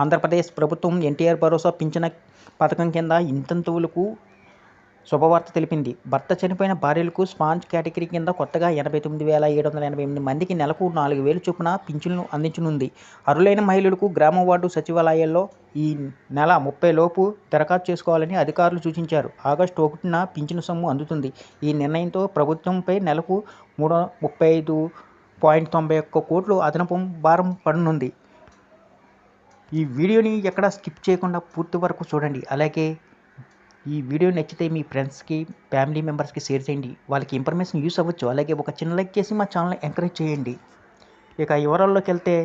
ఆంధ్రప్రదేశ్ ప్రభుత్వం ఎన్టీఆర్ భరోసా పింఛన పథకం కింద ఇంతంతువులకు శుభవార్త తెలిపింది. భర్త చనిపోయిన భార్యలకు స్పాంజ్ కేటగిరీ కింద కొత్తగా ఎనభై తొమ్మిది వేల ఏడు వందల ఎనభై ఎనిమిది మందికి నెలకు నాలుగు వేలు చొప్పున పింఛన్లు అందించనుంది. అరులైన మహిళలకు గ్రామ వార్డు సచివాలయాల్లో ఈ నెల ముప్పై లోపు దరఖాస్తు చేసుకోవాలని అధికారులు సూచించారు. ఆగస్టు ఒకటిన పింఛను సొమ్ము అందుతుంది. ఈ నిర్ణయంతో ప్రభుత్వంపై నెలకు మూడు ముప్పై ఐదు పాయింట్ తొంభై ఒక్క కోట్లు అదనపు భారం పడనుంది. ఈ వీడియోని ఎక్కడ స్కిప్ చేయకుండా పూర్తి వరకు చూడండి. అలాగే ఈ వీడియో నచ్చితే మీ ఫ్రెండ్స్కి ఫ్యామిలీ మెంబర్స్కి షేర్ చేయండి. వాళ్ళకి ఇన్ఫర్మేషన్ యూస్ అవ్వచ్చు. అలాగే ఒక చిన్న లైక్ చేసి మా ఛానల్ ఎంకరేజ్ చేయండి. ఇక వివరాల్లోకి వెళ్తే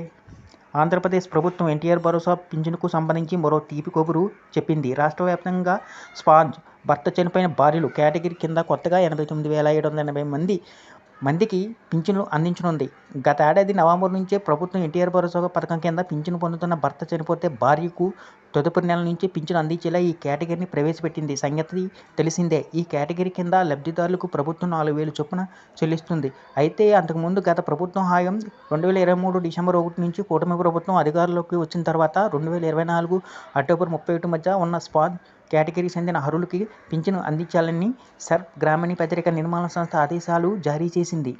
ఆంధ్రప్రదేశ్ ప్రభుత్వం ఎన్టీఆర్ భరోసా పింఛన్కు సంబంధించి మరో తీపి కొబురు చెప్పింది. రాష్ట్ర వ్యాప్తంగా స్పాంజ్ భర్త చనిపోయిన భార్యలు కేటగిరీ కింద కొత్తగా ఎనభై తొమ్మిది వేల ఏడు వందల ఎనభై మంది మందికి పింఛన్లు అందించనుంది. గత ఏడాది నవంబర్ నుంచే ప్రభుత్వం ఎన్టీఆర్ భరోసా పథకం కింద పింఛను పొందుతున్న భర్త చనిపోతే భార్యకు తదుపరి నెల నుంచి పింఛను అందించేలా ఈ కేటగిరీని ప్రవేశపెట్టింది. సంగతి తెలిసిందే. ఈ కేటగిరీ కింద లబ్ధిదారులకు ప్రభుత్వం నాలుగు వేలు చొప్పున చెల్లిస్తుంది. అయితే అంతకుముందు గత ప్రభుత్వం హాయం రెండు వేల ఇరవై మూడు డిసెంబర్ ఒకటి నుంచి కూటమి ప్రభుత్వం అధికారంలోకి వచ్చిన తర్వాత రెండు వేల ఇరవై నాలుగు అక్టోబర్ ముప్పై ఒకటి మధ్య ఉన్న స్పాన్ కేటగిరీకి చెందిన అర్హులకి పింఛను అందించాలని సర్ప్ గ్రామీణ పత్రిక నిర్మాణ సంస్థ ఆదేశాలు జారీ చేసింది.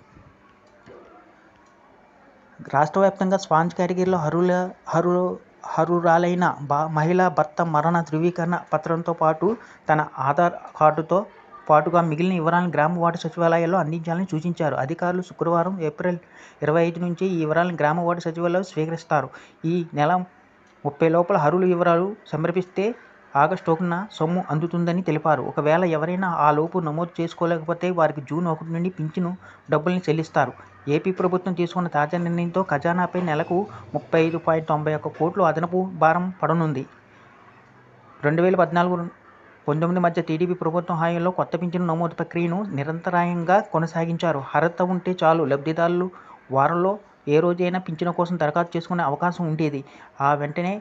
రాష్ట్ర వ్యాప్తంగా స్పాంజ్ కేటగిరీలో అర్హుల అర్హులు అర్హురాలైన బా మహిళ భర్త మరణ ధృవీకరణ పత్రంతో పాటు తన ఆధార్ కార్డుతో పాటుగా మిగిలిన వివరాలను గ్రామ వార్డు సచివాలయాల్లో అందించాలని సూచించారు. అధికారులు శుక్రవారం ఏప్రిల్ ఇరవై ఐదు నుంచి ఈ వివరాలను గ్రామ వార్డు సచివాలయాలు స్వీకరిస్తారు. ఈ నెల ముప్పై లోపల అర్హుల వివరాలు సమర్పిస్తే ఆగస్టు ఒకటిన సొమ్ము అందుతుందని తెలిపారు. ఒకవేళ ఎవరైనా ఆ లోపు నమోదు చేసుకోలేకపోతే వారికి జూన్ ఒకటి నుండి పింఛను డబ్బుల్ని చెల్లిస్తారు. ఏపీ ప్రభుత్వం తీసుకున్న తాజా నిర్ణయంతో ఖజానాపై నెలకు ముప్పై ఐదు పాయింట్ తొంభై ఒక్క కోట్లు అదనపు భారం పడనుంది. రెండు వేల పద్నాలుగు పంతొమ్మిది మధ్య టీడీపీ ప్రభుత్వం హాయంలో కొత్త పింఛను నమోదు ప్రక్రియను నిరంతరాయంగా కొనసాగించారు. అర్హత ఉంటే చాలు. లబ్ధిదారులు వారంలో ఏ రోజైనా పింఛను కోసం దరఖాస్తు చేసుకునే అవకాశం ఉండేది. ఆ వెంటనే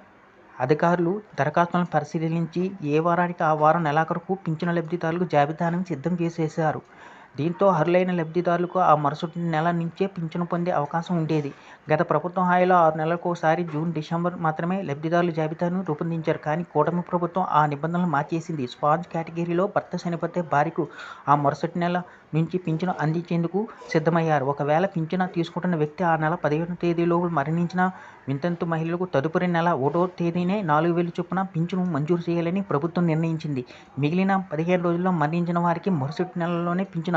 అధికారులు దరఖాస్తులను పరిశీలించి ఏ వారానికి ఆ వారం నెలాఖరుకు పింఛను లబ్ధిదారులకు జాబితాను సిద్ధం చేసేశారు. దీంతో అర్హులైన లబ్ధిదారులకు ఆ మరుసటి నెల నుంచే పింఛను పొందే అవకాశం ఉండేది. గత ప్రభుత్వం హాయిలో ఆరు నెలలకు ఒకసారి జూన్ డిసెంబర్ మాత్రమే లబ్ధిదారుల జాబితాను రూపొందించారు. కానీ కూటమి ప్రభుత్వం ఆ నిబంధనలు మార్చేసింది. స్పాంజ్ కేటగిరీలో భర్త చనిపోతే భార్యకు ఆ మరుసటి నెల నుంచి పింఛను అందించేందుకు సిద్ధమయ్యారు. ఒకవేళ పింఛను తీసుకుంటున్న వ్యక్తి ఆ నెల పదిహేను తేదీలోపు మరణించిన వింతంతు మహిళలకు తదుపరి నెల ఒకటో తేదీనే నాలుగు వేలు చొప్పున పింఛను మంజూరు చేయాలని ప్రభుత్వం నిర్ణయించింది. మిగిలిన పదిహేను రోజుల్లో మరణించిన వారికి మరుసటి నెలలోనే పింఛను